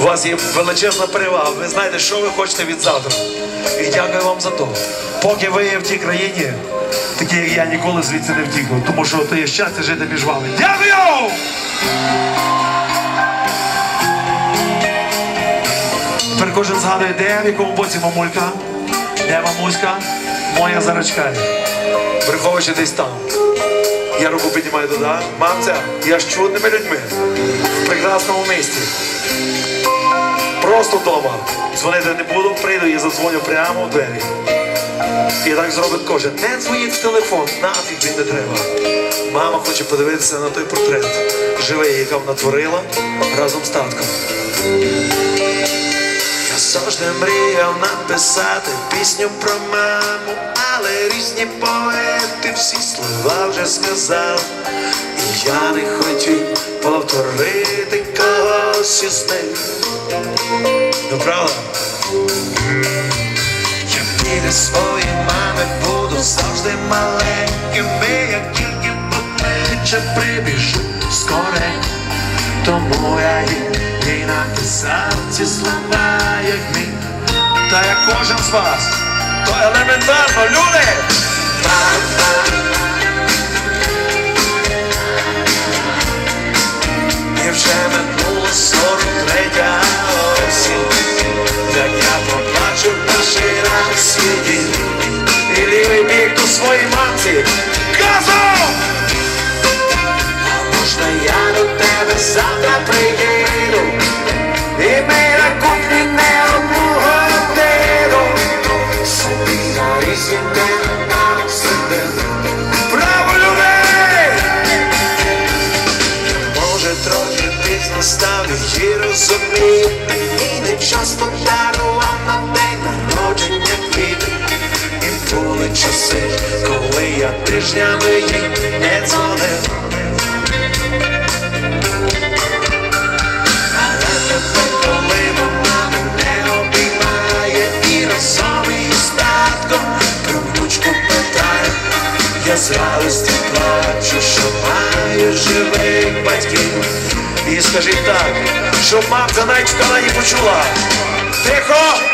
У вас є величезна перевага. Ви знаєте, що ви хочете від завтра. І дякую вам за то. Поки ви є в тій країні, такі як я ніколи звідси не втікну, тому що то є щастя жити між вами. Дякую! Тепер кожен згадує, де в якому боці мамулька, де мамуська, моя зарачка. Враховуючи десь там. Я руку піднімаю туди. Мамця, я з чудними людьми в прекрасному місті. Просто вдома. Дзвонити не буду, прийду і задзвоню прямо в двері. І так зробить кожен. Не дзвоніть в телефон, нафіг він не треба. Мама хоче подивитися на той портрет, живий, яка вона творила разом з татком. Я завжди мріяв написати пісню про маму, але різні поети всі слова вже сказав. І я не хотів повторити когось із них. Ну правда? Я біля своєї мами буду завжди маленькими, як тільки покличе прибіжу скоре. Тому я їй написав ці слова, як мій. Та як кожен з вас, то елементарно, люди! 43 осінь, я поплачу перший раз її, і лівий бік у своїй матці. Газом! Можна я до тебе завтра приїду пізно став її розуміти І не часто дарував на день народження квіти І були часи, коли я тижнями їй не дзвонив мене обіймає і разом із татком питає. Я з радості плачу, що маю живих батьків. І скажіть так, щоб мамка навіть в каналі почула. Тихо!